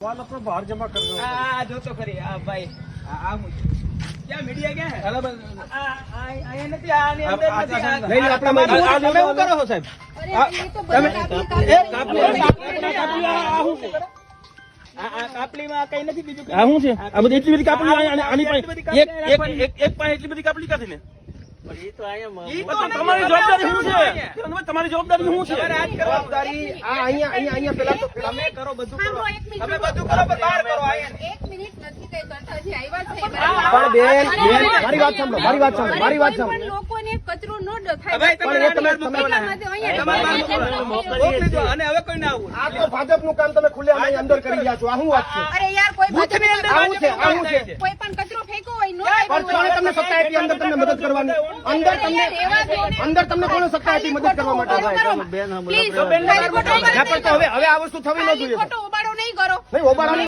સવાલ આપણો બહાર જમા કરવો આ જો તો ખરી આ ભાઈ આ આ ક્યાં મીડિયા ક્યાં હે આ આ અહીંયા નથી આની અંદર નથી આ- નહીં, નહીં, આપણા તમારું આ- આ- તમે શું કરો છો સાહેબ અરે એ તો બધા કાપી એ કાપી કાપલી કાપલી આ આ છે આ આ કાપલીમાં કઈ નથી બીજું આ શું છે આ બધી એટલી બધી કાપલી આની- આની પાસે એક એક એક એક પાસે એટલી બધી કાપલી કાઢી ને તમારી જવાબદારી શું છે તમારી જવાબદારી શું છે તમારે આજ કરવાનું. જવાબદારી આ અહીંયા અહીંયા અહીંયા પેલા તો તમે કરો બધું કરો સાંભળો, એક મિનિટ. તમે બધું કરો પણ બહાર કરો એક મિનિટ નથી કઈ કરતા હજી આવ્યા છે. બેન બેન મારી વાત સાંભળો મારી વાત સાંભળો મારી વાત સાંભળો લોકોને કચરો ન ડ- હવે થાય તમે પણ તમે- તમે- મોકલવાના. એટલા માટે અહીંયા તમારે બહાર એટલા મોકલવાના. માટે મોકલી દો અને હવે કોઈ ના આવું આ તો ભાજપનું કામ તમે ખુલ્લે અંદર કરી રહ્યા છો આ શું વાત છે અરે યાર કોઈ બૂથની અંદર આવું છે આવું છે કોઈ પણ કચરો ફેંકો હોય નો પણ કોણે તમને સત્તા આપી અંદર તમને મદદ કરવાની. અંદર તમને અંદર તમને કોણે સત્તા આપી મદદ કરવા માટે? બેન, હવે હવે આ વસ્તુ થવી ન જોઈએ. ઉબાડો નહીં કરો. નહીં ઓબાળાની